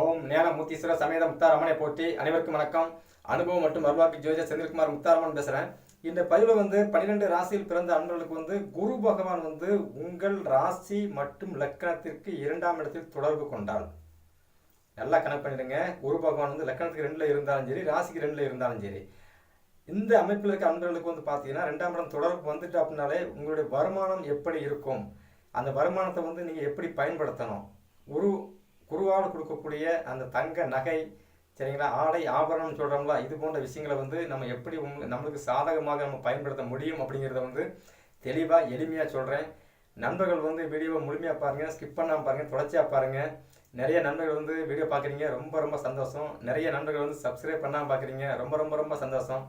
ஓம் நேர முத்தீஸ்வர சமேத முத்தாரம்மனை போற்றி அனைவருக்கும் வணக்கம். அனுபவம் மற்றும் அருள்வாக்கு ஜோஜா செந்தில்குமார் முத்தாரம்மன் பேசுகிறேன் இந்த பதிவில் வந்து பன்னிரெண்டு ராசியில் பிறந்த அன்பர்களுக்கு வந்து குரு பகவான் வந்து உங்கள் ராசி மற்றும் லக்கணத்திற்கு இரண்டாம் இடத்தில் தொடர்பு கொண்டால் நல்லா கனெக்ட் பண்ணிடுங்க. குரு பகவான் வந்து லக்கணத்துக்கு ரெண்டில் இருந்தாலும் சரி ராசிக்கு ரெண்டில் இருந்தாலும் சரி. இந்த அமைப்பில் இருக்க அன்பர்களுக்கு வந்து பார்த்தீங்கன்னா ரெண்டாம் இடம் தொடர்பு வந்துட்டு அப்படின்னாலே உங்களுடைய வருமானம் எப்படி இருக்கும்? அந்த வருமானத்தை வந்து நீங்கள் எப்படி பயன்படுத்தணும்? குரு குருவால் கொடுக்கக்கூடிய அந்த தங்க நகை சரிங்களா? ஆடை ஆபரணம்னு சொல்கிறோம்ல இது போன்ற விஷயங்களை வந்து நம்ம எப்படி நம்மளுக்கு சாதகமாக நம்ம பயன்படுத்த முடியும் அப்படிங்கிறத வந்து தெளிவாக எளிமையாக சொல்கிறேன் நண்பர்கள் வந்து வீடியோவை முழுமையாக பாருங்கள் ஸ்கிப் பண்ணாமல் பாருங்கள் தொடர்ச்சியாக பாருங்கள் நிறைய நண்பர்கள் வந்து வீடியோ பார்க்குறீங்க ரொம்ப ரொம்ப சந்தோஷம். நிறைய நண்பர்கள் வந்து சப்ஸ்கிரைப் பண்ணாமல் பார்க்குறீங்க ரொம்ப ரொம்ப ரொம்ப சந்தோஷம்.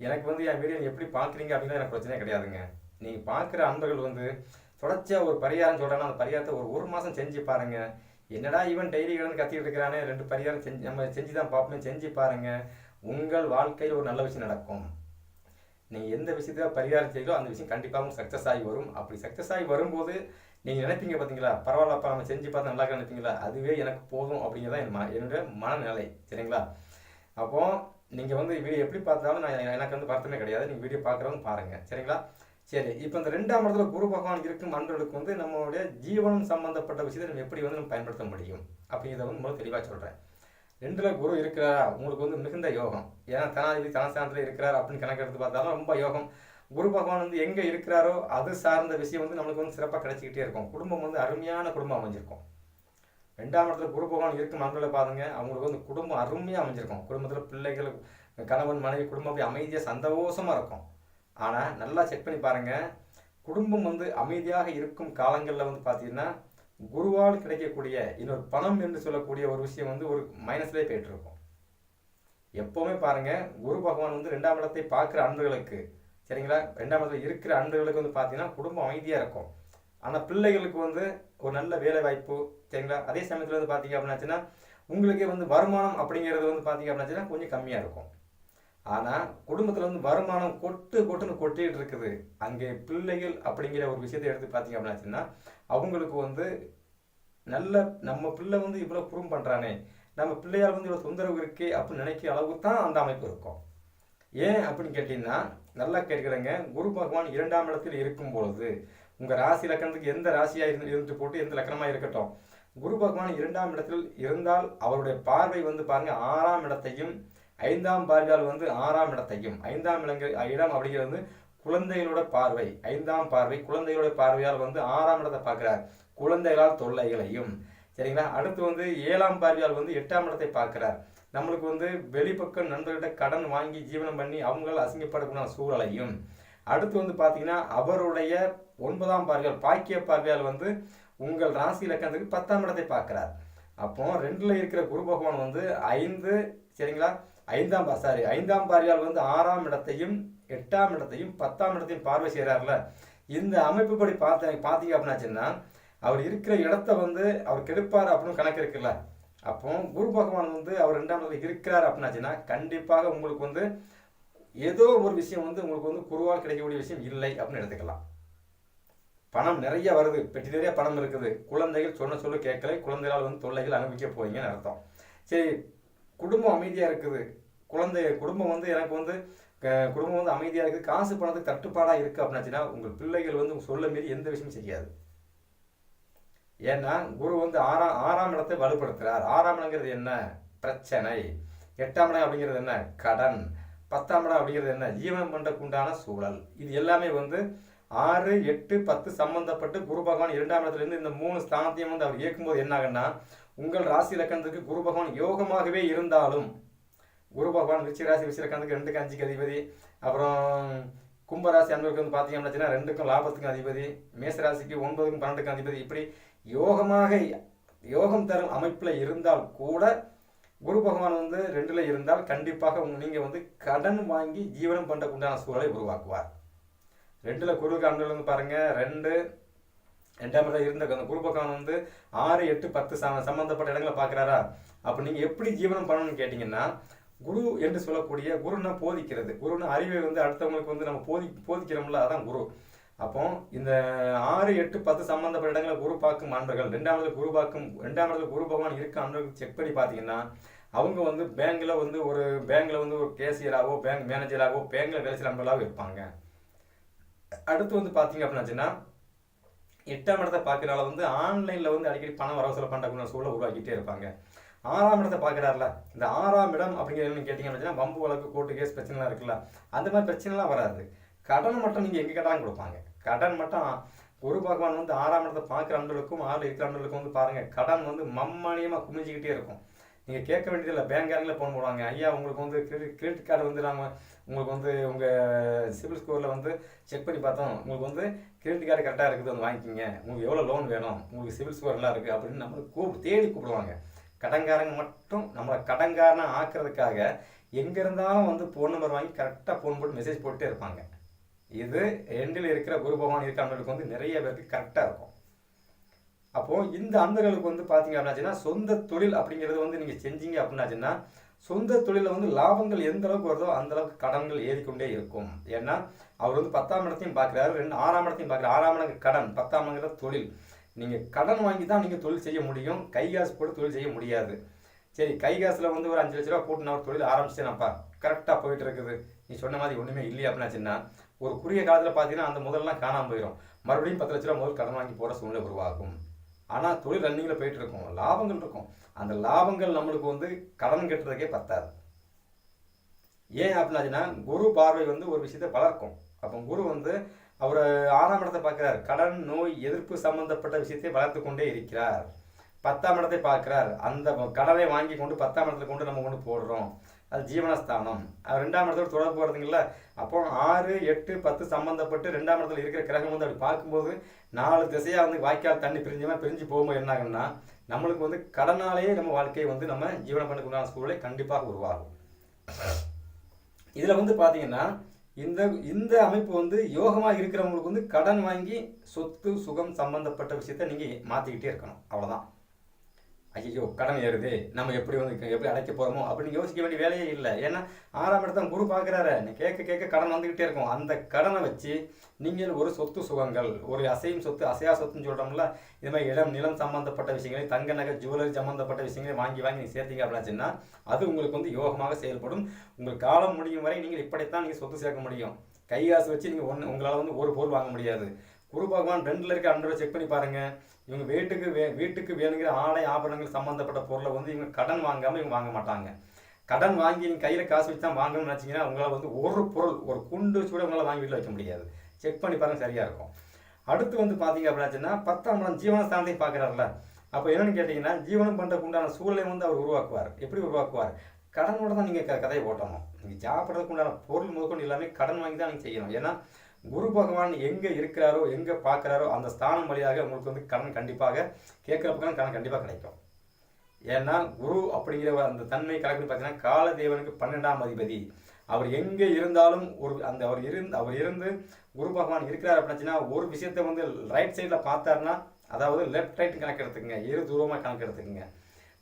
எனக்கு வந்து என் வீடியோ எப்படி பார்க்குறீங்க அப்படின்னா எனக்கு பிரச்சனையே கிடையாதுங்க. நீங்கள் பார்க்குற அன்பர்கள் வந்து தொடர்ச்சியாக ஒரு பரிகாரம் சொல்கிறேன்னா அந்த பரிகாரத்தை ஒரு ஒரு மாதம் செஞ்சு பாருங்கள் என்னடா இவன் டெய்லி கிடந்து கத்திட்டு இருக்கிறானே? ரெண்டு பரிகாரம் செஞ்சு நம்ம செஞ்சு தான் பார்ப்போமே செஞ்சு பாருங்கள் உங்கள் வாழ்க்கையில் ஒரு நல்ல விஷயம் நடக்கும். நீங்கள் எந்த விஷயத்துல பரிகாரம் செய்யலோ அந்த விஷயம் கண்டிப்பாக சக்ஸஸ் ஆகி வரும். அப்படி சக்ஸஸ் ஆகி வரும்போது நீங்கள் நினைப்பீங்க பார்த்தீங்களா பரவாயில்லப்பா நம்ம செஞ்சு பார்த்து நல்லா நினைப்பீங்களா? அதுவே எனக்கு போதும் அப்படிங்கிறதான் என் ம என்னுடைய மனநிலை. சரிங்களா? அப்போது நீங்கள் வந்து வீடியோ எப்படி பார்த்தாலும் நான் எனக்கு வந்து வருத்தமே கிடையாது. நீங்கள் வீடியோ பார்க்குறவங்க பாருங்கள் சரிங்களா? சரி இப்போ இந்த ரெண்டாம் இடத்துல குரு பகவான் இருக்கும் அன்பர்களுக்கு வந்து நம்மளுடைய ஜீவனம் சம்பந்தப்பட்ட விஷயத்தை நம்ம எப்படி வந்து நம்ம பயன்படுத்த முடியும்? அப்படிங்கிறத வந்து முதல்ல தெளிவாக சொல்கிறேன் ரெண்டில் குரு இருக்கிறாரா? உங்களுக்கு வந்து மிகுந்த யோகம். ஏன்னா தனாதிபதி தனஸ்தானத்தில் இருக்கிறார் அப்படின்னு கணக்கெடுத்து பார்த்தாலும் ரொம்ப யோகம். குரு பகவான் வந்து எங்கே இருக்கிறாரோ அது சார்ந்த விஷயம் வந்து நம்மளுக்கு வந்து சிறப்பாக கிடைச்சிக்கிட்டே இருக்கும். குடும்பம் வந்து அருமையான குடும்பம் அமைஞ்சிருக்கும். ரெண்டாம் இடத்துல குரு பகவான் இருக்கும் நண்பர்களை பாருங்க அவங்களுக்கு வந்து குடும்பம் அருமையாக அமைஞ்சிருக்கும். குடும்பத்தில் பிள்ளைகள் கணவன் மனைவி குடும்பம் அப்படி அமைதியாக சந்தோஷமாக இருக்கும். ஆனால் நல்லா செக் பண்ணி பாருங்கள் குடும்பம் வந்து அமைதியாக இருக்கும் காலங்களில் வந்து பார்த்தீங்கன்னா குருவால் கிடைக்கக்கூடிய இன்னொரு பணம் என்று சொல்லக்கூடிய ஒரு விஷயம் வந்து ஒரு மைனஸ்லேயே போயிட்டு இருக்கும் எப்போவுமே பாருங்கள் குரு பகவான் வந்து ரெண்டாம் இடத்தை பார்க்குற அன்புகளுக்கு சரிங்களா? ரெண்டாம் இடத்துல இருக்கிற அன்புகளுக்கு வந்து பார்த்தீங்கன்னா குடும்பம் அமைதியாக இருக்கும். ஆனால் பிள்ளைகளுக்கு வந்து ஒரு நல்ல வேலை வாய்ப்பு சரிங்களா? அதே சமயத்தில் வந்து பார்த்தீங்க அப்படின்னாச்சுன்னா உங்களுக்கே வந்து வருமானம் அப்படிங்கிறது வந்து பார்த்தீங்க அப்படின்னாச்சுன்னா கொஞ்சம் கம்மியாக இருக்கும். ஆனால் குடும்பத்தில் வந்து வருமானம் கொட்டு கொட்டுன்னு கொட்டிட்டு இருக்குது. அங்கே பிள்ளைகள் அப்படிங்கிற ஒரு விஷயத்தை எடுத்து பார்த்தீங்க அப்படின்னாச்சுன்னா அவங்களுக்கு வந்து நல்ல நம்ம பிள்ளை வந்து இவ்வளோ குறும் பண்ணுறானே நம்ம பிள்ளையால் வந்து இவ்வளோ தொந்தரவு இருக்கே அப்படின்னு நினைக்கிற அளவுக்கு தான் அந்த அமைப்பு இருக்கும். ஏன் அப்படின்னு கேட்டிங்கன்னா நல்லா கேட்குறேங்க. குரு பகவான் இரண்டாம் இடத்தில் இருக்கும் பொழுது உங்கள் ராசி லக்கணத்துக்கு எந்த ராசியாக இருந்து இருந்து போட்டு எந்த லக்கணமாக இருக்கட்டும். குரு பகவான் இரண்டாம் இடத்தில் இருந்தால் அவருடைய பார்வை வந்து பாருங்கள் ஆறாம் இடத்தையும் ஐந்தாம் பார்வையால் வந்து ஆறாம் இடத்தையும் ஐந்தாம் இடங்கள் இடம் அப்படிங்கிறது வந்து குழந்தைகளோட பார்வை. ஐந்தாம் பார்வை குழந்தைகளோட பார்வையால் வந்து ஆறாம் இடத்தை பார்க்கிறார். குழந்தைகளால் தொல்லைகளையும். சரிங்களா? அடுத்து வந்து ஏழாம் பார்வையால் வந்து எட்டாம் இடத்தை பார்க்கிறார். நம்மளுக்கு வந்து வெளிப்பக்கம் நண்பர்கிட்ட கடன் வாங்கி ஜீவனம் பண்ணி அவங்களால் அசிங்கப்படக்கூடிய சூழலையும். அடுத்து வந்து பார்த்தீங்கன்னா அவருடைய ஒன்பதாம் பார்வையால் பாக்கிய பார்வையால் வந்து உங்கள் ராசி இலக்கணத்துக்கு பத்தாம் இடத்தை பார்க்கிறார். அப்போ ரெண்டுல இருக்கிற குரு பகவான் வந்து ஐந்து சரிங்களா? ஐந்தாம் பா சாரி ஐந்தாம் பார்வையால் வந்து ஆறாம் இடத்தையும் எட்டாம் இடத்தையும் பத்தாம் இடத்தையும் பார்வை செய்கிறார்ல. இந்த அமைப்புப்படி பார்த்த பார்த்தீங்க அப்படின்னாச்சுன்னா அவர் இருக்கிற இடத்த வந்து அவர் கெடுப்பார் அப்படின்னு கணக்கு இருக்குல்ல. அப்போ குரு பகவான் வந்து அவர் ரெண்டாம் இடத்துல இருக்கிறார் அப்படின்னாச்சுன்னா கண்டிப்பாக உங்களுக்கு வந்து ஏதோ ஒரு விஷயம் வந்து உங்களுக்கு வந்து குருவால் கிடைக்கக்கூடிய விஷயம் இல்லை அப்படின்னு எடுத்துக்கலாம். பணம் நிறைய வருது. பெட்டி நிறைய பணம் இருக்குது. குழந்தைகள் சொன்ன சொல்லு கேட்கல. குழந்தைகளால் வந்து தொல்லைகள் அனுபவிக்க போறீங்கன்னு அர்த்தம். சரி குடும்பம் அமைதியாக இருக்குது. குழந்தை குடும்பம் வந்து எனக்கு வந்து க- குடும்பம் வந்து அமைதியாக இருக்குது. காசு பணத்துக்கு தட்டுப்பாடாக இருக்குது அப்படின்னாச்சுன்னா உங்கள் பிள்ளைகள் வந்து சொல்ல மீறி எந்த விஷயமும் செய்யாது. ஏன்னா குரு வந்து ஆறாம் ஆறாம் இடத்தை வலுப்படுத்துகிறார் ஆறாம் இடங்கிறது என்ன? பிரச்சனை. எட்டாம் இடம் அப்படிங்கிறது என்ன? கடன். பத்தாம் இடம் அப்படிங்கிறது என்ன? ஜீவனம் பண்ணுறக்குண்டான சூழல். இது எல்லாமே வந்து ஆறு எட்டு பத்து சம்பந்தப்பட்டு குரு பகவான் இரண்டாம் இடத்துலேருந்து இந்த மூணு ஸ்தானத்தையும் வந்து அவர் இயக்கும்போது என்ன ஆகுன்னா உங்கள் ராசி இலக்கணத்துக்கு குரு பகவான் யோகமாகவே இருந்தாலும் குரு பகவான் விருச்சிக ராசி லக்கணத்துக்கு அஞ்சுக்கு அதிபதி. அப்புறம் கும்பராசி அன்பருக்கு வந்து பார்த்தீங்க அப்படின்னா ரெண்டுக்கும் லாபத்துக்கும் அதிபதி. மேசராசிக்கு ஒன்பதுக்கும் பன்னெண்டுக்கும் அதிபதி. இப்படி யோகமாக யோகம் தரும் அமைப்பில் இருந்தால் கூட குரு பகவான் வந்து ரெண்டில் இருந்தால் கண்டிப்பாக உங்க நீங்கள் வந்து கடன் வாங்கி ஜீவனம் பண்ணக்குண்டான சூழலை உருவாக்குவார். ரெண்டில் குரு அன்பர்கள் வந்து பாருங்கள் ரெண்டு ரெண்டாம் இடம் இருந்த அந்த குரு பகவான் வந்து ஆறு எட்டு பத்து சம சம்பந்தப்பட்ட இடங்களை பார்க்குறாரா? அப்போ நீங்கள் எப்படி ஜீவனம் பண்ணணும்னு கேட்டிங்கன்னா குரு என்று சொல்லக்கூடிய குருன்னா போதிக்கிறது. குருன்னா அறிவை வந்து அடுத்தவங்களுக்கு வந்து நம்ம போதி போதிக்கிறோம்ல அதான் குரு. அப்போ இந்த ஆறு எட்டு பத்து சம்பந்தப்பட்ட இடங்களில் குரு பார்க்கும் அன்பர்கள் ரெண்டாம் இடத்துல குரு பார்க்கும் ரெண்டாம் இடத்துல குரு பகவான் இருக்க அன்பர்கள் செக் பண்ணி பார்த்தீங்கன்னா அவங்க வந்து பேங்க்ல வந்து ஒரு பேங்க்ல வந்து ஒரு கேசியராகவோ பேங்க் மேனேஜராகவோ பேங்க்ல வேலை செய்கிற அன்பர்களாகவும் இருப்பாங்க. அடுத்து வந்து பார்த்தீங்க அப்படின்னாச்சுன்னா எட்டாம் இடத்தை பார்க்கறனால வந்து ஆன்லைனில் வந்து அடிக்கடி பணம் வரவசல செலவு பண்ணுற சூழலை உருவாக்கிட்டே இருப்பாங்க. ஆறாம் இடத்தை பார்க்குறாருல. இந்த ஆறாம் இடம் அப்படிங்கிறது என்ன கேட்டிங்க வம்பு வழக்கு கோர்ட்டு கேஸ் பிரச்சனைலாம் இருக்குல்ல அந்த மாதிரி பிரச்சனைலாம் வராது. கடன் மட்டும் நீங்கள் எங்கே கேட்டாலும் கொடுப்பாங்க. கடன் மட்டும் குரு பகவான் வந்து ஆறாம் இடத்தை பார்க்குற ஆண்டுகளுக்கும் ஆறு இருக்கிற ஆண்டுகளுக்கும் வந்து பாருங்கள் கடன் வந்து மம்மணியமாக குமிஞ்சிக்கிட்டே இருக்கும். நீங்கள் கேட்க வேண்டியதில்லை பேங்காரங்களே ஃபோன் போடுவாங்க ஐயா உங்களுக்கு வந்து கிரெடிட் கிரெடிட் கார்டு வந்து நாங்கள் உங்களுக்கு வந்து உங்கள் சிவில் ஸ்கோரில் வந்து செக் பண்ணி பார்த்தோம். உங்களுக்கு வந்து கிரெடிட் கார்டு கரெக்டாக இருக்குது வந்து வாங்கிக்கிங்க. உங்களுக்கு எவ்வளோ லோன் வேணும்? உங்களுக்கு சிபில் ஸ்கோர் நல்லா இருக்குது அப்படின்னு நம்மளுக்கு கூப்பிட்டு தேடி கூப்பிடுவாங்க. கடன்காரங்க மட்டும் நம்மளை கடன்காரனை ஆக்குறதுக்காக எங்கே இருந்தாலும் வந்து ஃபோன் நம்பர் வாங்கி கரெக்டாக ஃபோன் போட்டு மெசேஜ் போட்டே இருப்பாங்க. இது ரெண்டில் இருக்கிற குரு பகவான் இருக்கிறவங்களுக்கு வந்து நிறைய பேருக்கு கரெக்டாக இருக்கும். அப்போ இந்த அந்தர்களுக்கு வந்து பார்த்தீங்க அப்படின்னாச்சுன்னா சொந்த தொழில் அப்படிங்கிறது வந்து நீங்கள் செஞ்சீங்க அப்படின்னாச்சுன்னா சொந்த தொழிலில் வந்து லாபங்கள் எந்த அளவுக்கு வருதோ அந்த அளவுக்கு கடன்கள் ஏறிக்கொண்டே இருக்கும். ஏன்னா அவர் வந்து பத்தாம் இடத்தையும் பார்க்குறாரு ரெண்டு ஆறாம் இடத்தையும் பார்க்குறாரு. ஆறாம் இடம் கடன் பத்தாம் இடங்கிற தொழில். நீங்கள் கடன் வாங்கி தான் நீங்கள் தொழில் செய்ய முடியும். கை காசு போட்டு தொழில் செய்ய முடியாது. சரி கை காசில் வந்து ஒரு அஞ்சு லட்ச ரூபா போட்டு நான் ஒரு தொழில் ஆரம்பிச்சேனாப்பா கரெக்டாக போயிட்டு இருக்குது. நீ சொன்ன மாதிரி ஒன்றுமே இல்லையா அப்படின்னாச்சுன்னா ஒரு குறுகிய காலத்தில் பார்த்தீங்கன்னா அந்த முதல்லாம் காணாமல் போயிடும் மறுபடியும் பத்து லட்ச ரூபா முதல் கடன் வாங்கி போகிற சூழ்நிலை உருவாகும். ஆனால் தொழில் ரன்னிங்கில் போயிட்டு இருக்கும். லாபங்கள் இருக்கும். அந்த லாபங்கள் நம்மளுக்கு வந்து கடன் கட்டுறதுக்கே பத்தாது. ஏன் அப்படின்னாச்சுன்னா குரு பார்வை வந்து ஒரு விஷயத்தை வளர்க்கும் அப்போ குரு வந்து அவர் ஆறாம் இடத்தை பார்க்கிறார். கடன் நோய் எதிர்ப்பு சம்பந்தப்பட்ட விஷயத்தை வளர்த்து கொண்டே இருக்கிறார். பத்தாம் இடத்தை பார்க்கிறார். அந்த கடனை வாங்கி கொண்டு பத்தாம் இடத்துல கொண்டு நம்ம கொண்டு போடுறோம். அது ஜீவனஸ்தானம். அவர் ரெண்டாம் இடத்தோட தொடர்பு வருதுங்களா அப்போ ஆறு எட்டு பத்து சம்மந்தப்பட்டு ரெண்டாம் இடத்துல இருக்கிற கிரகம் வந்து அப்படி பார்க்கும்போது நாலு திசையாக வந்து வாய்க்கால் தண்ணி பிரிஞ்சுமா பிரிஞ்சு போகும்போது என்ன ஆகும்னா நம்மளுக்கு வந்து கடனாலேயே நம்ம வாழ்க்கையை வந்து நம்ம ஜீவனம் பண்ணக்கூடிய சூழலை கண்டிப்பாக உருவாகும். இதில் வந்து பார்த்தீங்கன்னா இந்த இந்த அமைப்பு வந்து யோகமாக இருக்கிறவங்களுக்கு வந்து கடன் வாங்கி சொத்து சுகம் சம்பந்தப்பட்ட விஷயத்த நீங்கள் மாற்றிக்கிட்டே இருக்கணும். அவ்வளோதான் ஐயோ கடன் ஏறுது. நம்ம எப்படி வந்து எப்படி அடைக்க போகிறோமோ அப்படின்னு யோசிக்க வேண்டிய வேலையே இல்லை. ஏன்னா ஆறாம் இடத்த குரு பார்க்குறாரு நீ கேட்க கேட்க கடன் வந்துக்கிட்டே இருக்கும். அந்த கடனை வச்சு நீங்கள் ஒரு சொத்து சுகங்கள் ஒரு அசையும் சொத்து அசையா சொத்துன்னு சொல்கிறோம்ல இது மாதிரி இடம் நிலம் சம்மந்தப்பட்ட விஷயங்களை தங்க நகை ஜுவல்லரி சம்மந்தப்பட்ட விஷயங்களை வாங்கி வாங்கி நீங்கள் சேர்த்தீங்க அப்படின்னாச்சுன்னா அது உங்களுக்கு வந்து யோகமாக செயல்படும். உங்கள் காலம் முடியும் வரை நீங்கள் இப்படித்தான் நீங்கள் சொத்து சேர்க்க முடியும். கை காசு வச்சு நீங்கள் ஒன்று உங்களால் வந்து ஒரு பொருள் வாங்க முடியாது. குரு பகவான் ரெண்டில் இருக்க அன்றரை செக் பண்ணி பாருங்கள் இவங்க வீட்டுக்கு வே வீட்டுக்கு வேணுங்கிற ஆடை ஆபரணங்கள் சம்மந்தப்பட்ட பொருளை வந்து இவங்க கடன் வாங்காமல் இவங்க வாங்க மாட்டாங்க. கடன் வாங்கி நீங்கள் கையில் காசு வச்சு தான் வாங்கணும்னு நினச்சிங்கன்னா உங்களால் வந்து ஒரு பொருள் ஒரு குண்டு சூட உங்களால் வாங்கி வீட்டில் வைக்க முடியாது. செக் பண்ணி பாருங்கள் சரியாக இருக்கும். அடுத்து வந்து பார்த்தீங்க அப்படின்னாச்சுன்னா பத்தாம் இடம் ஜீவனஸ்தானத்தையும் பார்க்குறாருல அப்போ என்னென்னு கேட்டிங்கன்னா ஜீவனம் பண்ணுறதுக்கு உண்டான சூழலை வந்து அவர் உருவாக்குவார். எப்படி உருவாக்குவார்? கடனோட தான் நீங்கள் க கதையை ஓட்டணும். நீங்கள் சாப்பிட்றதுக்கு உண்டான பொருள் முதற்கொண்டு எல்லாமே கடன் வாங்கி தான் நீங்கள் செய்யணும். ஏன்னா குரு பகவான் எங்கே இருக்கிறாரோ எங்கே பார்க்குறாரோ அந்த ஸ்தானம் வழியாக உங்களுக்கு வந்து கடன் கண்டிப்பாக கேட்குற பக்கம் கடன் கண்டிப்பாக கிடைக்கும். ஏன்னா குரு அப்படிங்கிற அந்த தன்மை கணக்கு பார்த்தீங்கன்னா காலதேவனுக்கு பன்னெண்டாம் அதிபதி. அவர் எங்கே இருந்தாலும் ஒரு அந்த அவர் இருந்து அவர் இருந்து குரு பகவான் இருக்கிறார் அப்படின்னா ஒரு விஷயத்தை வந்து ரைட் சைடில் பார்த்தாருன்னா அதாவது லெஃப்ட் ரைட் கணக்கு எடுத்துக்கங்க. இரு தூரமாக கணக்கு எடுத்துக்கங்க.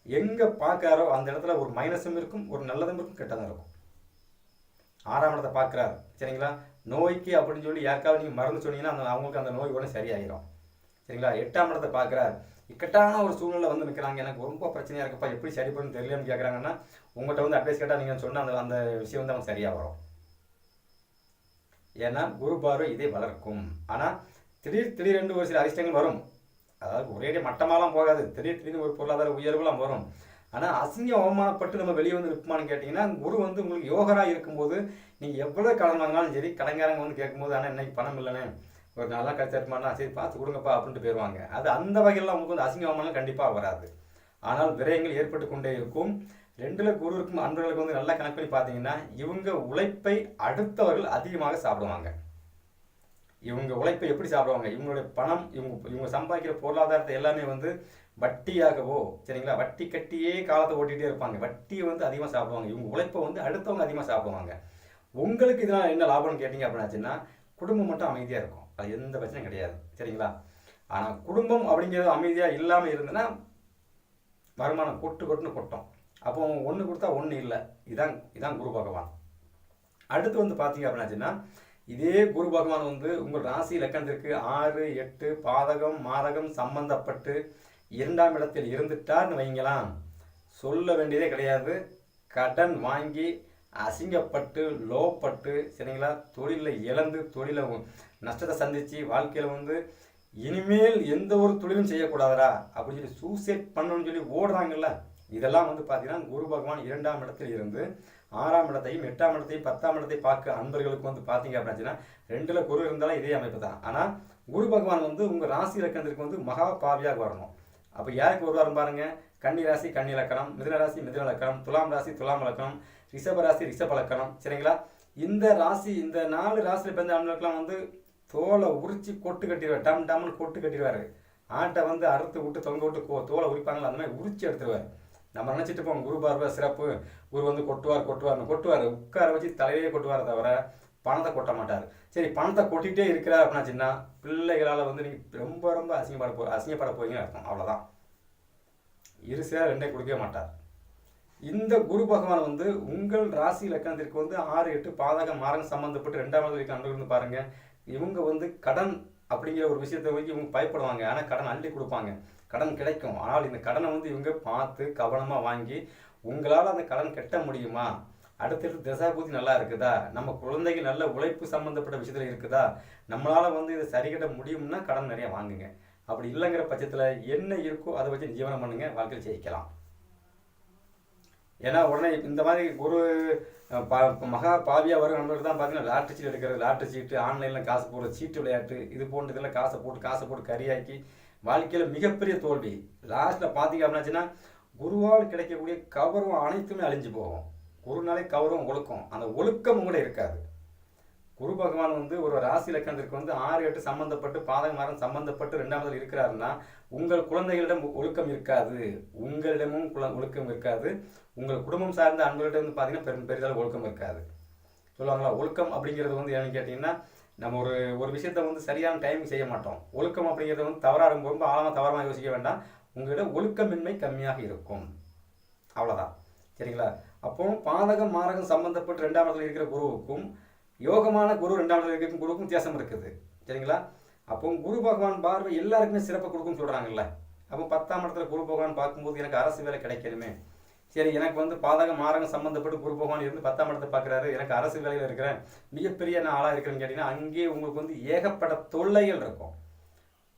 எங்கே பார்க்காரோ அந்த இடத்துல ஒரு மைனஸும் இருக்கும் ஒரு நல்லதும் இருக்கும் கெட்டதும் இருக்கும். ஆறாம் இடத்தை பார்க்குறாரு. சரிங்களா? நோய்க்கு அப்படின்னு சொல்லி யாருக்காவது நீங்கள் மறந்து சொன்னீங்கன்னா அந்த அவங்களுக்கு அந்த நோய் உடனே சரியாயிரும். சரிங்களா? எட்டாம் இடத்தை பார்க்குறாரு. இக்கட்டான ஒரு சூழ்நிலை வந்து நிற்கிறாங்க எனக்கு ரொம்ப பிரச்சனையாக இருக்குப்பா எப்படி சரி பண்ணு தெரியலன்னு கேட்குறாங்கன்னா உங்கள்கிட்ட வந்து அட்வைஸ் கேட்டால் நீங்கள் சொன்ன அந்த அந்த விஷயம் வந்து அவங்க சரியாக வரும். ஏன்னா குரு பார்வை இதை வளர்க்கும். ஆனால் திடீர் திடீரென்று ஒரு சில அதிர்ஷ்டங்கள் வரும். அதாவது ஒரே மட்டமாலாம் போகாது. திடீர் திடீர்னு ஒரு பொருளாதார உயர்வுலாம் வரும். ஆனால் அசிங்க அவமானப்பட்டு நம்ம வெளியே வந்து நிற்பமானு கேட்டிங்கன்னா குரு வந்து உங்களுக்கு யோகராக இருக்கும்போது நீங்கள் எவ்வளோ கடன் வாங்கினாலும் சரி கடன்காரங்க வந்து கேட்கும்போது ஆனால் இன்னைக்கு பணம் இல்லைன்னு ஒரு நல்லா கழிச்சிருமானா சரி பார்த்து கொடுங்கப்பா அப்படின்ட்டு போயிடுவாங்க அது அந்த வகையில் உங்களுக்கு வந்து அசிங்க அவமானம் கண்டிப்பாக வராது. ஆனால் விரயங்கள் ஏற்பட்டு கொண்டே இருக்கும். ரெண்டுல குரு இருக்கும் அன்பர்களுக்கு வந்து நல்லா கணக்கு பண்ணி பார்த்தீங்கன்னா இவங்க உழைப்பை அடுத்தவர்கள் அதிகமாக சாப்பிடுவாங்க. இவங்க உழைப்பை எப்படி சாப்பிடுவாங்க? இவங்களுடைய பணம் இவங்க இவங்க சம்பாதிக்கிற பொருளாதாரத்தை எல்லாமே வந்து வட்டியாகவோ சரிங்களா? வட்டி கட்டியே காலத்தை ஓட்டிகிட்டே இருப்பாங்க. வட்டியை வந்து அதிகமாக சாப்பிடுவாங்க. இவங்க உழைப்பை வந்து அடுத்தவங்க அதிகமாக சாப்பிடுவாங்க. உங்களுக்கு இதெல்லாம் என்ன லாபம்னு கேட்டிங்க அப்படின்னாச்சுன்னா குடும்பம் மட்டும் அமைதியாக இருக்கும். அது எந்த பிரச்சனையும் கிடையாது. சரிங்களா? ஆனால் குடும்பம் அப்படிங்கிறது அமைதியாக இல்லாமல் இருந்ததுன்னா வருமானம் கொட்டு கொட்டுன்னு கொட்டும். அப்போ ஒன்று கொடுத்தா ஒன்று இல்லை. இதான் இதான் குரு பகவான். அடுத்து வந்து பார்த்தீங்க அப்படின்னாச்சுன்னா இதே குரு பகவான் வந்து உங்கள் ராசி லக்கணத்திற்கு ஆறு எட்டு பாதகம் மாதகம் சம்பந்தப்பட்டு இரண்டாம் இடத்தில் இருந்துட்டார்னு வைங்களாம் சொல்ல வேண்டியதே கிடையாது. கடன் வாங்கி அசிங்கப்பட்டு லோப்பட்டு சரிங்களா? தொழிலில் இழந்து தொழிலை நஷ்டத்தை சந்தித்து வாழ்க்கையில் வந்து இனிமேல் எந்த ஒரு தொழிலும் செய்யக்கூடாதரா அப்படின்னு சொல்லி சூசைட் பண்ணணும்னு சொல்லி ஓடுறாங்கல்ல. இதெல்லாம் வந்து பார்த்தீங்கன்னா குரு பகவான் இரண்டாம் இடத்தில் இருந்து ஆறாம் இடத்தையும் எட்டாம் இடத்தையும் பத்தாம் இடத்தையும் பார்க்க அன்பர்களுக்கு வந்து பார்த்தீங்க அப்படின்னா ரெண்டில் குரு இருந்தாலும் இதே அமைப்பு தான். ஆனால் குரு பகவான் வந்து உங்கள் ராசி இலக்கணத்திற்கு வந்து மகா பாவியாக வரணும். அப்போ யாருக்கு வருவார் பாருங்க? கன்னி ராசி கன்னி இலக்கணம் மிதுன ராசி மிதுன இலக்கணம் துலாம் ராசி துலாம் இலக்கணம் ரிஷப ராசி ரிஷப இலக்கணம் சரிங்களா? இந்த ராசி இந்த நாலு ராசியில் பிறந்த ஆண்களுக்கெல்லாம் வந்து தோலை உரிச்சு கொட்டு கட்டிடுவார். டம் டம்னு கொட்டு கட்டிடுவார். ஆட்டை வந்து அறுத்து விட்டு தொங்க விட்டு கோ- தோலை உரிப்பாங்களா? அந்த மாதிரி உரிச்சு எடுத்துருவார். நம்ம நினச்சிட்டு போவோம் குரு பார்வை சிறப்பு. குரு வந்து கொட்டுவார் கொட்டுவார்னு. கொட்டுவார். உட்கார வச்சு தலையே கொட்டுவார் தவிர பணத்தை கொட்ட மாட்டார். சரி பணத்தை கொட்டிகிட்டே இருக்கிறார் அப்படின்னாச்சுன்னா பிள்ளைகளால் வந்து நீங்கள் ரொம்ப ரொம்ப அசிங்கப்பட போ அசிங்கப்பட போறீங்கன்னு அர்த்தம். அவ்வளோதான் இருசையாக ரெண்டே கொடுக்கவே மாட்டார். இந்த குரு பகவான் வந்து உங்கள் ராசி லக்கணத்திற்கு வந்து ஆறு எட்டு பாதக மாரகம் சம்மந்தப்பட்டு ரெண்டாம் வரைக்கும் அன்று வந்து பாருங்க இவங்க வந்து கடன் அப்படிங்கிற ஒரு விஷயத்தை வந்து இவங்க பயப்படுவாங்க. ஆனால் கடன் அள்ளி கொடுப்பாங்க. கடன் கிடைக்கும். ஆனால் இந்த கடனை வந்து இவங்க பார்த்து கவனமாக வாங்கி உங்களால் அந்த கடன் கட்ட முடியுமா? அடுத்தடுத்து தசாபூதி நல்லா இருக்குதா? நம்ம குழந்தைகள் நல்ல உழைப்பு சம்மந்தப்பட்ட விஷயத்தில் இருக்குதா? நம்மளால் வந்து இதை சரிகட்ட முடியும்னா கடன் நிறைய வாங்குங்க. அப்படி இல்லைங்கிற பட்சத்தில் என்ன இருக்கோ அதை வச்சு ஜீவனம் பண்ணுங்க வாழ்க்கையில் ஜெயிக்கலாம். ஏன்னா உடனே இந்த மாதிரி ஒரு மகா பாவியாக வரும் நண்பர்கள் தான் பார்த்தீங்கன்னா லாட்ரி சீட் எடுக்கிறது லாட்ரி சீட்டு ஆன்லைனில் காசு போடுற சீட்டு விளையாட்டு இது போன்ற இதெல்லாம் காசை போட்டு காசை போட்டு கரியாக்கி வாழ்க்கையில் மிகப்பெரிய தோல்வி. லாஸ்ட்டில் பார்த்தீங்க அப்படின்னாச்சுன்னா குருவால் கிடைக்கக்கூடிய கௌரவம் அனைத்துமே அழிஞ்சு போகும். குருனாலே கௌரவம் ஒழுக்கம். அந்த ஒழுக்கம் கூட இருக்காது. குரு பகவான் வந்து ஒரு ராசி இலக்கணத்திற்கு வந்து ஆறு எட்டு சம்பந்தப்பட்டு பாதக மரம் சம்பந்தப்பட்டு ரெண்டாவது இருக்கிறாருன்னா உங்கள் குழந்தைகளிடம் ஒழுக்கம் இருக்காது. உங்களிடமும் குல- ஒழுக்கம் இருக்காது. உங்கள் குடும்பம் சார்ந்த அன்பர்களிடம் வந்து பார்த்தீங்கன்னா பெரும் பெரிதளவு ஒழுக்கம் இருக்காது. சொல்லுவாங்களா? ஒழுக்கம் அப்படிங்கிறது வந்து என்னன்னு கேட்டிங்கன்னா நம்ம ஒரு ஒரு விஷயத்தை வந்து சரியான டைம் செய்ய மாட்டோம். ஒழுக்கம் அப்படிங்கிறது வந்து தவறாக ரொம்ப ரொம்ப ஆழமாக தவறாக யோசிக்க வேண்டாம். உங்களிடம் ஒழுக்கமின்மை கம்மியாக இருக்கும். அவ்வளோதான் சரிங்களா? அப்போ பாதகம் மாரகம் சம்பந்தப்பட்டு ரெண்டாம் இடத்துல இருக்கிற குருவுக்கும் யோகமான குரு ரெண்டாம் இடத்துல இருக்கிற குருவுக்கும் வித்தியாசம் இருக்குது. சரிங்களா? அப்போ குரு பகவான் பார்வை எல்லாருக்குமே சிறப்பாக கொடுக்கும்னு சொல்கிறாங்கல்ல அப்போ பத்தாம் இடத்துல குரு பகவான் பார்க்கும்போது எனக்கு அரசு வேலை கிடைக்கணுமே. சரி எனக்கு வந்து பாதகம் மாரகம் சம்பந்தப்பட்டு குரு பகவான் இருந்து பத்தாம் இடத்தை பார்க்குறாரு. எனக்கு அரசு வேலையில் இருக்கிறேன். மிகப்பெரிய நான் ஆளாக இருக்கிறேன்னு கேட்டிங்கன்னா அங்கேயே உங்களுக்கு வந்து ஏகப்பட்ட தொல்லைகள் இருக்கும்.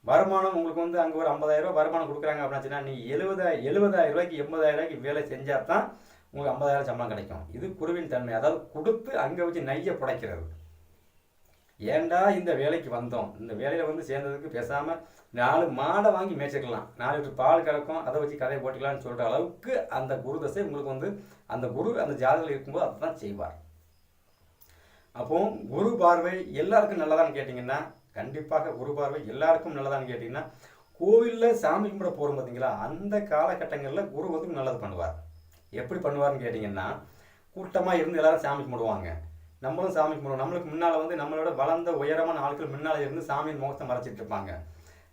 வருமானம் உங்களுக்கு வந்து அங்கே ஒரு ஐம்பதாயிரம் ரூபா வருமானம் கொடுக்குறாங்க அப்படின்னா நீ எழுபதாயிரம் எழுபதாயிரம் ரூபாய்க்கு எண்பதாயிரம் ரூபாய்க்கு வேலை செஞ்சால் தான் உங்களுக்கு ஐம்பதாயிரம் சம்பளம் கிடைக்கும். இது குருவின் தன்மை. அதாவது கொடுத்து அங்கே வச்சு நைய புடைக்கிறது. ஏன்டா இந்த வேலைக்கு வந்தோம்? இந்த வேலையில் வந்து சேர்ந்ததுக்கு பேசாமல் நாலு மாடை வாங்கி மேய்ச்சிக்கலாம் நாலு லிட்டர் பால் கறக்கும் அதை வச்சு கதையை போட்டுக்கலாம்னு சொல்கிற அளவுக்கு அந்த குரு தசை உங்களுக்கு வந்து அந்த குரு அந்த ஜாதகத்தில் இருக்கும்போது அதை தான் செய்வார். அப்போ குரு பார்வை எல்லாருக்கும் நல்லதான்னு கேட்டிங்கன்னா கண்டிப்பாக குரு பார்வை எல்லாருக்கும் நல்லதான்னு கேட்டிங்கன்னா கோவிலில் சாமி கும்பிட போகிறோம் பார்த்தீங்களா அந்த காலகட்டங்களில் குரு வந்து நல்லது பண்ணுவார். எப்படி பண்ணுவார்னு கேட்டிங்கன்னா கூட்டமாக இருந்து எல்லாரும் சாமி கும்பிடுவாங்க. நம்மளும் சாமி கும்பிடுவோம். நம்மளுக்கு முன்னால் வந்து நம்மளோட வளர்ந்த உயரமான ஆட்கள் முன்னால் இருந்து சாமியின் முகத்தை மறைச்சிட்டு இருப்பாங்க.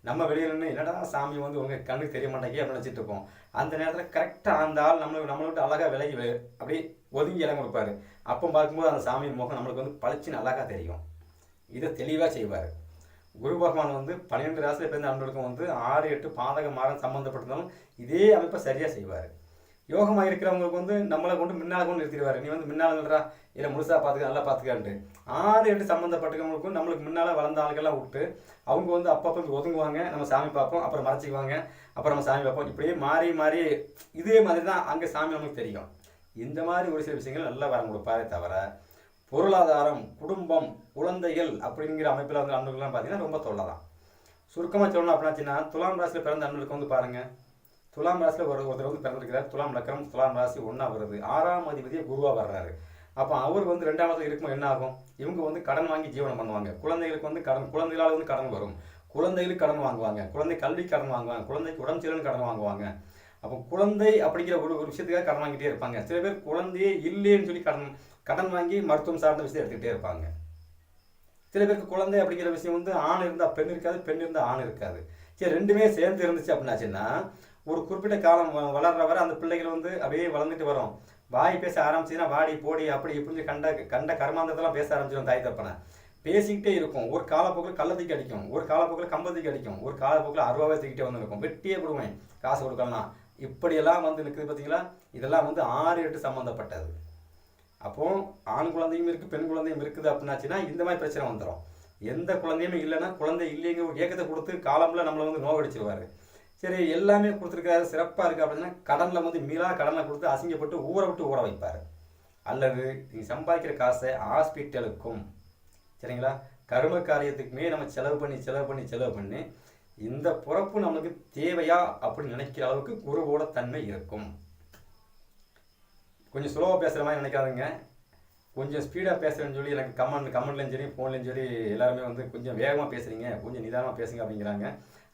நம்ம வெளியில் நின்று என்னடா சாமி வந்து உங்கள் கண்ணுக்கு தெரிய மாட்டேங்கி அப்படின்னு நினச்சிட்டு இருப்போம். அந்த நேரத்தில் கரெக்டாக அந்த ஆள் நம்மளுக்கு நம்மளை விட்டு அழகாக விலகி அப்படியே ஒதுங்கி இடம் கொடுப்பாரு. அப்போ பார்க்கும்போது அந்த சாமியின் முகம் நம்மளுக்கு வந்து பளிச்சுன்னு அழகாக தெரியும். இதை தெளிவாக செய்வார். குரு பகவான் வந்து பன்னிரெண்டு ராசியில் பிறந்த அன்பர்களுக்கும் வந்து ஆறு எட்டு பாதக மாறம் சம்மந்தப்பட்டிருந்தாலும் இதே அமைப்பை சரியாக செய்வார். யோகமாக இருக்கிறவங்களுக்கு வந்து நம்மளை கொண்டு முன்னால் கொண்டு நிறுத்திடுவார். நீ வந்து முன்னால் இதை முழுசாக பார்த்துக்க நல்லா பார்த்துக்கான்ட்டு ஆறு எட்டு சம்மந்தப்பட்டவங்களுக்கும் நம்மளுக்கு முன்னால் வளர்ந்த ஆளுக்கெல்லாம் விட்டு அவங்க வந்து அப்பப்போ ஒதுங்குவாங்க. நம்ம சாமி பார்ப்போம் அப்புறம் மறைச்சிக்குவாங்க. அப்புறம் நம்ம சாமி பார்ப்போம். இப்படியே மாறி மாறி இதே மாதிரி தான் அங்கே சாமி நமக்கு தெரியும். இந்த மாதிரி ஒரு சில விஷயங்கள் நல்லா வரம் கொடுப்பாரே தவிர பொருளாதாரம் குடும்பம் குழந்தைகள் அப்படிங்கிற அமைப்பில் வந்து அன்பர்கள்லாம் பார்த்தீங்கன்னா ரொம்ப தொல்லை தான் சுருக்கமாக சொல்லணும் அப்படின்னாச்சுன்னா துலாம் ராசியில் பிறந்த அன்பர்களுக்கு வந்து பாருங்கள் துலாம் ராசியில் ஒரு ஒருத்தர் வந்து பிறந்திருக்கிறார். துலாம் லக்கணம் துலாம் ராசி ஒன்றா வருது. ஆறாம் அதிபதியை குருவாக வர்றாரு. அப்போ அவர் வந்து ரெண்டாவது இருக்கும்போது என்ன ஆகும்? இவங்க வந்து கடன் வாங்கி ஜீவனம் பண்ணுவாங்க. குழந்தைகளுக்கு வந்து கடன் குழந்தைகளால் வந்து கடன் வரும். குழந்தைகளுக்கு கடன் வாங்குவாங்க. குழந்தை கல்வி கடன் வாங்குவாங்க. குழந்தைக்கு உடம்பு சரியில்லைன்னு கடன் வாங்குவாங்க. அப்போ குழந்தை அப்படிங்கிற ஒரு ஒரு விஷயத்துக்காக கடன் வாங்கிட்டே இருப்பாங்க. சில பேர் குழந்தையே இல்லைன்னு சொல்லி கடன் கடன் வாங்கி மருத்துவம் சார்ந்த விஷயத்தை எடுத்துக்கிட்டே இருப்பாங்க. சில பேருக்கு குழந்தை அப்படிங்கிற விஷயம் வந்து ஆண் இருந்தால் பெண் இருக்காது பெண் இருந்தால் ஆண் இருக்காது. சரி ரெண்டுமே சேர்ந்து இருந்துச்சு அப்படின்னாச்சுன்னா ஒரு குறிப்பிட்ட காலம் வளர்ற வரை அந்த பிள்ளைகள் வந்து அப்படியே வளர்ந்துட்டு வரும். வாய் பேச ஆரம்பிச்சுன்னா வாடி போடி அப்படி இப்படின்னு கண்ட கண்ட கர்மாந்தத்தெல்லாம் பேச ஆரம்பிச்சிடும் தாய் தப்பனை பேசிக்கிட்டே இருக்கும். ஒரு காலப்போக்கில் கள்ளத்துக்கு அடிக்கும். ஒரு காலப்போக்கில் கம்பத்துக்கு அடிக்கும். ஒரு காலப்போக்கில் அருவாவே தூக்கிட்டே வந்து இருக்கும் வெட்டியே போடுவேன். காசு கொடுக்கலாம் இப்படியெல்லாம் வந்து நிற்குது பார்த்தீங்களா? இதெல்லாம் வந்து ஆறு எட்டு சம்மந்தப்பட்டது அப்போ ஆண் குழந்தையும் இருக்குது பெண் குழந்தையும் இருக்குது அப்படின்னாச்சுன்னா இந்த மாதிரி பிரச்சனை வந்துடும் எந்த குழந்தையுமே இல்லைன்னா குழந்தை இல்லைங்கிற ஒரு ஏக்கத்தை கொடுத்து காலம்ல நம்மளை வந்து நோவடிச்சிருவாரு சரி எல்லாமே கொடுத்துருக்காரு சிறப்பாக இருக்குது அப்படின்னா கடனில் வந்து மீளா கடனை கொடுத்து அசிங்கப்பட்டு ஊற விட்டு ஊற வைப்பார். அல்லது நீங்கள் சம்பாதிக்கிற காசை ஹாஸ்பிட்டலுக்கும் சரிங்களா? கரும காரியத்துக்குமே நம்ம செலவு பண்ணி செலவு பண்ணி செலவு பண்ணி இந்த பிறப்பு நம்மளுக்கு தேவையா அப்படின்னு நினைக்கிற அளவுக்கு குருவோட தன்மை இருக்கும். கொஞ்சம் ஸ்லோவாக பேசுகிற மாதிரி நினைக்காதுங்க. கொஞ்சம் ஸ்பீடாக பேசுகிறேன்னு சொல்லி எனக்கு கமெண்ட் கமெண்ட்லேயும் சரி ஃபோன்லேயும் சரி எல்லாருமே வந்து கொஞ்சம் வேகமாக பேசுகிறீங்க கொஞ்சம் நிதானமாக பேசுங்க அப்படிங்கிறாங்க.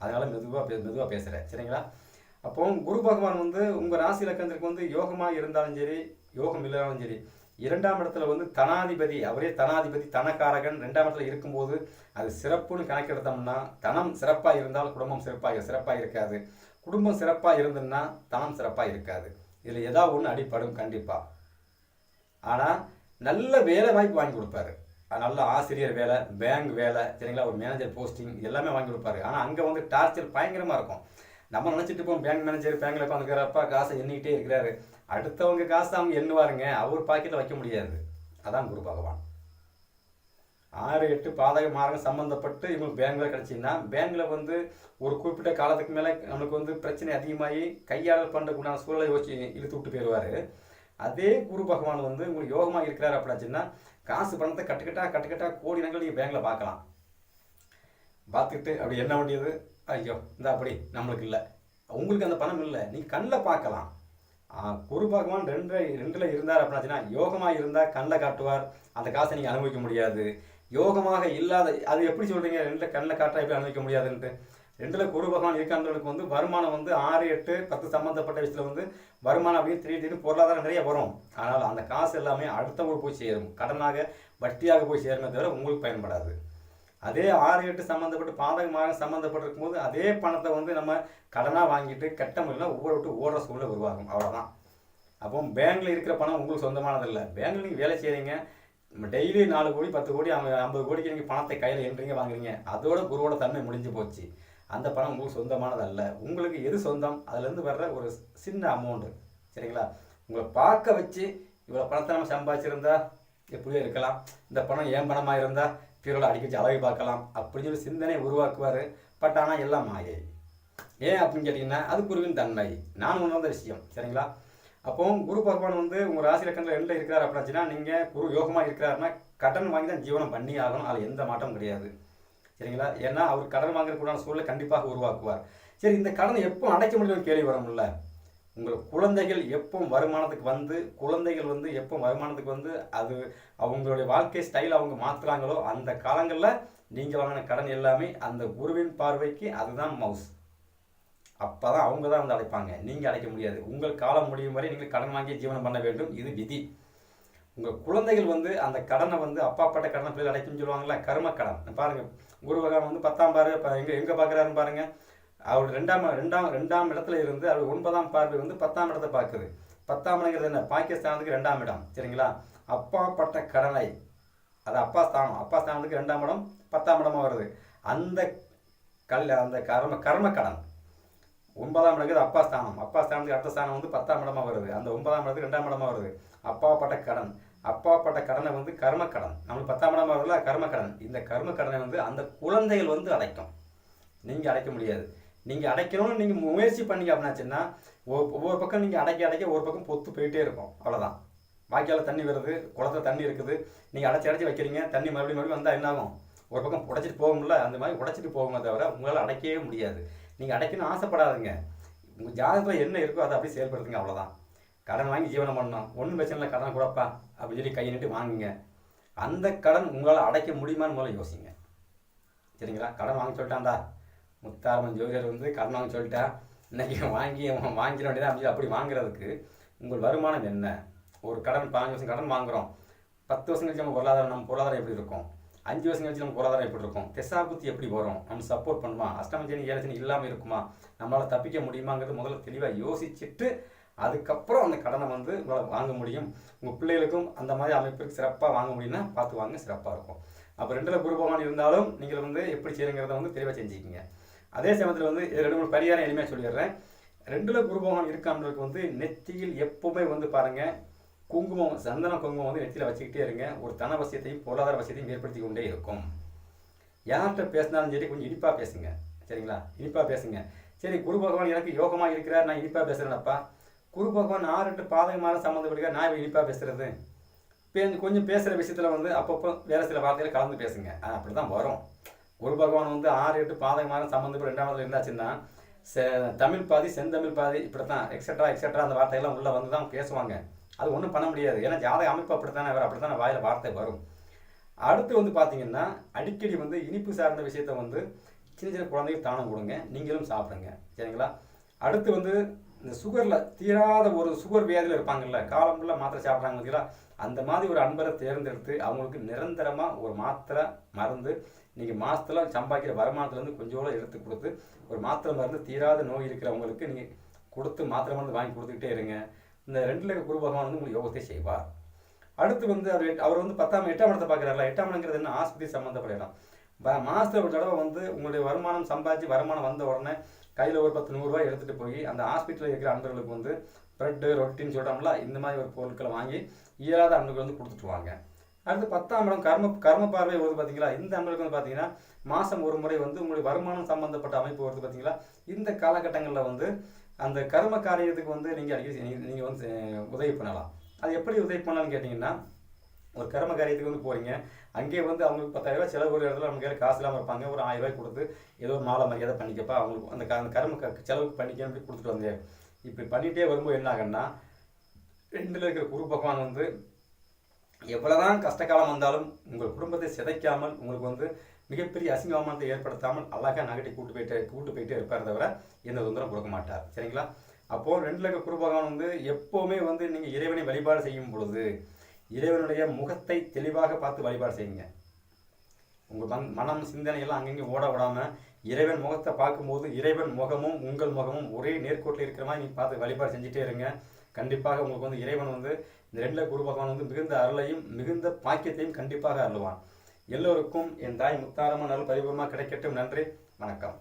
அதனால் மெதுவாக பே மெதுவாக பேசுகிறேன் சரிங்களா? அப்போ குரு பகவான் வந்து உங்கள் ராசி இலக்கணத்திற்கு வந்து யோகமாக இருந்தாலும் சரி யோகம் இல்லைனாலும் சரி இரண்டாம் இடத்துல வந்து தனாதிபதி அவரே தனாதிபதி தனக்காரகன் ரெண்டாம் இடத்துல இருக்கும்போது அது சிறப்புன்னு கணக்கெடுத்தோம்னா தனம் சிறப்பாக இருந்தால் குடும்பம் சிறப்பாக சிறப்பாக இருக்காது. குடும்பம் சிறப்பாக இருந்ததுன்னா தனம் சிறப்பாக இருக்காது. இதில் ஏதாவது ஒன்று அடிப்படும் கண்டிப்பாக ஆனால் நல்ல வேலை வாய்ப்பு வாங்கி கொடுப்பாரு. நல்ல ஆசிரியர் வேலை பேங்க் வேலை சரிங்களா? ஒரு மேனேஜர் போஸ்டிங் எல்லாமே வாங்கி கொடுப்பாரு. ஆனால் அங்கே வந்து டார்ச்சர் பயங்கரமாக இருக்கும். நம்ம நினச்சிட்டு இருப்போம் பேங்க் மேனேஜர் பேங்க்ல உட்காந்துக்கிறப்பா காசை எண்ணிக்கிட்டே இருக்கிறாரு. அடுத்தவங்க காசை அவங்க எண்ணுவாருங்க. அவர் பாக்கெட்டில் வைக்க முடியாது. அதான் குரு பகவான். ஆறு எட்டு பாதக மார்க்கம் சம்மந்தப்பட்டு இவங்களுக்கு பேங்க்ல கிடச்சின்னா பேங்க்ல வந்து ஒரு குறிப்பிட்ட காலத்துக்கு மேலே நம்மளுக்கு வந்து பிரச்சனை அதிகமாகி கையாளல் பண்ணுறதுக்குண்டான சூழலை யோசிச்சு இழுத்து விட்டு போயிடுவார். அதே குரு பகவான் வந்து உங்களுக்கு யோகமாக இருக்கிறார் அப்படின்னாச்சுன்னா காசு பணத்தை கட்டுக்கட்டா கட்டுக்கட்டா கோடி நங்கள் நீங்கள் பேங்கில் பார்க்கலாம். பார்த்துக்கிட்டு அப்படி என்ன வேண்டியது? ஐயோ இந்த அப்படி நம்மளுக்கு இல்லை. உங்களுக்கு அந்த பணம் இல்லை நீ கண்ணில் பார்க்கலாம். குரு பகவான் ரெண்டு ரெண்டில் இருந்தார் அப்படின்னாச்சுன்னா யோகமாக இருந்தால் கண்ணில் காட்டுவார். அந்த காசை நீங்கள் அனுபவிக்க முடியாது. யோகமாக இல்லாத அது எப்படி சொல்கிறீங்க ரெண்டில் கண்ணில் காட்டால் எப்படி அனுபவிக்க முடியாதுன்ட்டு. ரெண்டில் குரு பகவான் இருக்கான்றவங்களுக்கு வந்து வருமானம் வந்து ஆறு எட்டு பத்து சம்மந்தப்பட்ட விஷயத்தில் வந்து வருமானம் அப்படியே திடீர் திடீர்னு பொருளாதாரம் நிறைய வரும். ஆனால் அந்த காசு எல்லாமே அடுத்தவங்களுக்கு போய் சேரும். கடனாக வட்டியாக போய் சேருமே தவிர உங்களுக்கு பயன்படாது. அதே ஆறு எட்டு சம்மந்தப்பட்டு பாதகமாக சம்மந்தப்பட்டிருக்கும் போது அதே பணத்தை வந்து நம்ம கடனாக வாங்கிட்டு கட்ட முடியல ஊரை விட்டு ஓடுற சூழ்நிலை உருவாகும். அவ்வளோதான் அப்போ பேங்க்ல இருக்கிற பணம் உங்களுக்கு சொந்தமானது இல்லை பேங்க்ல நீங்கள் வேலை செய்கிறீங்க டெய்லி நாலு கோடி பத்து கோடி ஐம்பது கோடிக்கு நீங்கள் பணத்தை கையில் எண்றீங்க வாங்குறீங்க. அதோட குருவோட தன்மை முடிஞ்சு போச்சு. அந்த பணம் உங்களுக்கு சொந்தமானது அல்ல உங்களுக்கு எது சொந்தம்? அதுலேருந்து வர்ற ஒரு சின்ன அமௌண்ட்டு சரிங்களா? உங்களை பார்க்க வச்சு இவ்வளோ பணத்தை நம்ம சம்பாதிச்சிருந்தா எப்படியோ இருக்கலாம். இந்த பணம் ஏன் பணமாக இருந்தால் பீரோட அடிக்க வச்சு அழகை பார்க்கலாம் அப்படின்னு சொல்லி சிந்தனை உருவாக்குவார். பட் ஆனால் எல்லாம் மாயை. ஏன் அப்படின்னு கேட்டிங்கன்னா அது குருவின் தன்மை. நான் உணர்ந்த விஷயம். சரிங்களா? அப்போ குரு பகவான் வந்து உங்கள் ராசி லக்கணத்தில் எண்ணில் இருக்கிறார் அப்படின்னாச்சுன்னா நீங்கள் குரு யோகமாக இருக்கிறாருன்னா கடன் வாங்கி தான் ஜீவனம் பண்ணி ஆகணும். அதில் எந்த மாற்றமும் கிடையாது. சரிங்களா? ஏன்னா அவர் கடன் வாங்குறதுக்குண்டான சூழலை கண்டிப்பாக உருவாக்குவார். சரி இந்த கடனை எப்போ அடைக்க முடியும்னு கேள்வி வரும்ல? உங்கள் குழந்தைகள் எப்போ வருமானத்துக்கு வந்து குழந்தைகள் வந்து எப்போ வருமானத்துக்கு வந்து அது அவங்களுடைய வாழ்க்கை ஸ்டைல் அவங்க மாற்றுறாங்களோ அந்த காலங்களில் நீங்கள் வாங்கின கடன் எல்லாமே அந்த குருவின் பார்வைக்கு அதுதான் மவுஸ் அப்போ தான் அவங்க தான் வந்து அடைப்பாங்க. நீங்கள் அடைக்க முடியாது. உங்கள் காலம் முடியும் வரை நீங்கள் கடன் வாங்கி ஜீவனம் பண்ண வேண்டும். இது விதி. உங்கள் குழந்தைகள் வந்து அந்த கடனை வந்து அப்பா பட்ட கடனை பிள்ளை அடைக்கும்னு சொல்லுவாங்களே கர்ம கடன். பாருங்கள் குரு பகவான் வந்து பத்தாம் பாரு இப்போ எங்கே எங்கே பார்க்குறாருன்னு பாருங்கள் அவர் ரெண்டாம் ரெண்டாம் ரெண்டாம் இடத்துல இருந்து அவர் ஒன்பதாம் பார்வை வந்து பத்தாம் இடத்தை பார்க்குது. பத்தாம் இடங்கிறது என்ன? பாகிஸ்தானுக்கு ரெண்டாம் இடம் சரிங்களா? அப்பா பட்ட கடனை அது அப்பா ஸ்தானம் அப்பா ஸ்தானத்துக்கு ரெண்டாம் இடம் பத்தாம் இடமா வருது. அந்த கல் அந்த கர்ம கர்ம கடன். ஒன்பதாம் இடங்கிறது அப்பா ஸ்தானம். அப்பா ஸ்தானத்துக்கு அடுத்த ஸ்தானம் வந்து பத்தாம் இடமா வருது. அந்த ஒன்பதாம் இடத்துக்கு ரெண்டாம் இடமா வருது. அப்பா பட்ட கடன். அப்பா பட்ட கடனை வந்து கர்ம கடன் நம்மளுக்கு பத்தாம் இடமா கர்ம கடன் இந்த கர்ம கடனை வந்து அந்த குழந்தைகள் வந்து அடைக்கும். நீங்கள் அடைக்க முடியாது. நீங்கள் அடைக்கணும்னு நீங்கள் முயற்சி பண்ணீங்க அப்படின்னாச்சுன்னா ஒவ்வொரு பக்கம் நீங்கள் அடைக்க அடைக்க ஒரு பக்கம் பொத்து போயிட்டே இருக்கும். அவ்வளோதான் வாய்க்கால தண்ணி வருது குளத்துல தண்ணி இருக்குது. நீங்கள் அடைச்சி அடைச்சி வைக்கிறீங்க. தண்ணி மறுபடியும் மறுபடியும் வந்தால் என்ன ஆகும்? ஒரு பக்கம் உடைச்சிட்டு போகும்ல? அந்த மாதிரி உடைச்சிட்டு போகுமே தவிர உங்களால் அடைக்கவே முடியாது. நீங்கள் அடைக்கணும்னு ஆசைப்படாதுங்க. உங்கள் ஜாதகத்தில் என்ன இருக்கோ அதை அப்படியே செயல்படுத்துங்க. அவ்வளோதான் கடன் வாங்கி ஜீவனம் பண்ணணும். ஒன்றும் பிரச்சனை இல்லை கடன் கொடுப்பா அப்படின்னு சொல்லி கையை நீட்டி வாங்குங்க. அந்த கடன் உங்களால் அடைக்க முடியுமான்னு முதல்ல யோசிங்க. சரிங்களா? கடன் வாங்க சொல்லிட்டான்டா. முத்தாரம்மன் ஜோதிடர் வந்து கடன் வாங்க சொல்லிட்டா. இன்னைக்கு வாங்கி வாங்கிட வேண்டியதான் அப்படி அப்படி வாங்குறதுக்கு உங்கள் வருமானம் என்ன? ஒரு கடன் பாஞ்சு வருஷம் கடன் வாங்குறோம். பத்து வருஷம் கழிச்சு நம்ம பொருளாதாரம் நம்ம பொருளாதாரம் எப்படி இருக்கும்? அஞ்சு வருஷம் கழிச்சு நம்ம பொருளாதாரம் எப்படி இருக்கும்? தெசாபுத்தி எப்படி வரும்? நம்ம சப்போர்ட் பண்ணுமா? அஷ்டமஞ்சனி ஏழச்சனி இல்லாமல் இருக்குமா? நம்மளால் தப்பிக்க முடியுமாங்கிறது முதல்ல தெளிவாக யோசிச்சுட்டு அதுக்கப்புறம் அந்த கடனை வந்து உங்களால் வாங்க முடியும். உங்கள் பிள்ளைகளுக்கும் அந்த மாதிரி அமைப்புக்கு சிறப்பாக வாங்க முடியும்னா பார்த்து வாங்க சிறப்பாக இருக்கும். அப்போ ரெண்டில் குருபகவானி இருந்தாலும் நீங்கள் வந்து எப்படி செய்யுங்கிறத வந்து தெளிவாக செஞ்சுக்கிங்க. அதே சமயத்தில் வந்து இது ரெண்டு மூணு பரிகாரம் எளிமையாக சொல்லிடுறேன். ரெண்டில் குரு பகவான் இருக்கான்றதுக்கு வந்து நெத்தியில் எப்போவுமே வந்து பாருங்கள் குங்குமம் சந்தன குங்குமம் வந்து நெத்தியில் வச்சுக்கிட்டே இருங்க. ஒரு தன வசியத்தையும் பொருளாதார வசியத்தையும் ஏற்படுத்தி கொண்டே இருக்கும். யார்கிட்ட பேசினாலும் சரி கொஞ்சம் இனிப்பாக பேசுங்க. சரிங்களா? இனிப்பாக பேசுங்க. சரி குரு பகவான் எனக்கு யோகமாக இருக்கிறார் நான் இனிப்பாக பேசுகிறேனப்பா குரு பகவான் ஆறுட்டு பாதகமான சம்மந்தப்படுகிறார் நான் இனிப்பாக பேசுகிறது பே கொஞ்சம் பேசுகிற விஷயத்தில் வந்து அப்பப்போ வேறு சில வார்த்தைகள் கலந்து பேசுங்க. அப்படி தான் வரும். குரு பகவான் வந்து ஆறு எட்டு பாதகமான சம்மந்தப்பட்டு ரெண்டாவது இருந்தாச்சுன்னா தமிழ் பாதி செந்தமிழ் பாதி இப்படி தான் எக்ஸட்ரா எக்ஸட்ரா அந்த வார்த்தையெல்லாம் உள்ளே வந்து தான் பேசுவாங்க. அது ஒன்றும் பண்ண முடியாது. ஏன்னா ஜாதக அமைப்பு அப்படித்தானே அவர் அப்படித்தானே வாயில் வார்த்தை வரும். அடுத்து வந்து பார்த்தீங்கன்னா அடிக்கடி வந்து இனிப்பு சார்ந்த விஷயத்த வந்து சின்ன சின்ன குழந்தைகள் தானம் கொடுங்க. நீங்களும் சாப்பிடுங்க. சரிங்களா? அடுத்து வந்து இந்த சுகரில் தீராத ஒரு சுகர் வியாதியில் இருப்பாங்கல்ல காலம் ஃபுல்லாக மாத்திரை சாப்பிட்றாங்க பார்த்தீங்களா அந்த மாதிரி ஒரு அன்பரை தேர்ந்தெடுத்து அவங்களுக்கு நிரந்தரமாக ஒரு மாத்திரை மருந்து நீங்கள் மாதத்தில் சம்பாதிக்கிற வருமானத்துலேருந்து கொஞ்சோட எடுத்து கொடுத்து ஒரு மாத்திரை மருந்து தீராத நோய் இருக்கிறவங்களுக்கு நீங்கள் கொடுத்து மாத்திரை மருந்து வாங்கி கொடுத்துக்கிட்டே இருங்க. இந்த ரெண்டு லட்ச குரு பகவான் வந்து உங்களுக்கு யோகத்தை செய்வார். அடுத்து வந்து அவர் எட்- அவர் வந்து பத்தாம் எட்டாம் இடத்தை பார்க்குறாருல. எட்டாம் இடங்கிறது என்ன? ஆஸ்பத்திரி சம்மந்தப்பட்ட இடம். ஒரு தடவை வந்து உங்களுடைய வருமானம் சம்பாதிச்சு வருமானம் வந்த உடனே கையில் ஒரு பத்து நூறுரூவா எடுத்துகிட்டு போய் அந்த ஹாஸ்பிட்டலில் இருக்கிற அன்பர்களுக்கு வந்து ப்ரெட்டு ரொட்டின்னு சொல்கிறோம்ல இந்த மாதிரி ஒரு பொருட்களை வாங்கி இயலாத அன்பர்கள் வந்து கொடுத்துட்டு வாங்க. அடுத்து பத்தாம் இடம் கர்ம கர்ம பார்வை வருது பார்த்தீங்களா இந்த அன்பர்களுக்கு வந்து பார்த்தீங்கன்னா மாதம் ஒரு முறை வந்து உங்களுடைய வருமானம் சம்மந்தப்பட்ட அமைப்பு வருது பார்த்தீங்களா இந்த காலகட்டங்களில் வந்து அந்த கர்ம காரியத்துக்கு வந்து நீங்கள் அடிக்கடி நீங்கள் வந்து உதவி பண்ணலாம். அது எப்படி உதவி பண்ணலாம்னு கேட்டிங்கன்னா ஒரு கர்ம காரியத்துக்கு வந்து போகிறீங்க அங்கேயே வந்து அவங்களுக்கு பத்தாயிரம் ரூபாய் செலவு ஒரு இடத்துல நம்ம கையில் காசு இல்லாமல் இருப்பாங்க. ஒரு ஆயிரம் ரூபாய் கொடுத்து ஏதோ ஒரு மாலை மரியாதை பண்ணிக்கப்பா. அவங்களுக்கு அந்த அந்த கர்ம க- செலவுக்கு பண்ணிக்க கொடுத்துட்டு வந்தேன் இப்படி பண்ணிகிட்டே வரும்போது என்ன ஆகுன்னா ரெண்டில் இருக்கிற குரு பகவான் வந்து எவ்வளோதான் கஷ்டகாலம் வந்தாலும் உங்கள் குடும்பத்தை சிதைக்காமல் உங்களுக்கு வந்து மிகப்பெரிய அசிங்க அவமானத்தை ஏற்படுத்தாமல் அழகாக நகட்டி கூட்டு போயிட்டு கூட்டு போயிட்டே இருப்பார் தவிர எந்த தொந்தரவும் கொடுக்க மாட்டார். சரிங்களா? அப்போது ரெண்டு இருக்க குரு பகவான் வந்து எப்போவுமே வந்து நீங்கள் இறைவனை வழிபாடு செய்யும் பொழுது இறைவனுடைய முகத்தை தெளிவாக பார்த்து வழிபாடு செய்யுங்க. உங்கள் மன் மனம் சிந்தனை எல்லாம் அங்கங்கே ஓட விடாமல் இறைவன் முகத்தை பார்க்கும்போது இறைவன் முகமும் உங்கள் முகமும் ஒரே நேர்கோட்டில் இருக்கிற மாதிரி நீங்கள் பார்த்து வழிபாடு செஞ்சுட்டே இருங்க. கண்டிப்பாக உங்களுக்கு வந்து இறைவன் வந்து இந்த ரெண்டில் குரு பகவான் வந்து மிகுந்த அருளையும் மிகுந்த பாக்கியத்தையும் கண்டிப்பாக அருளுவான். எல்லோருக்கும் என் தாய் முத்தாரமாக நல்ல பரிபூர்ணமாக கிடைக்கட்டும். நன்றி. வணக்கம்.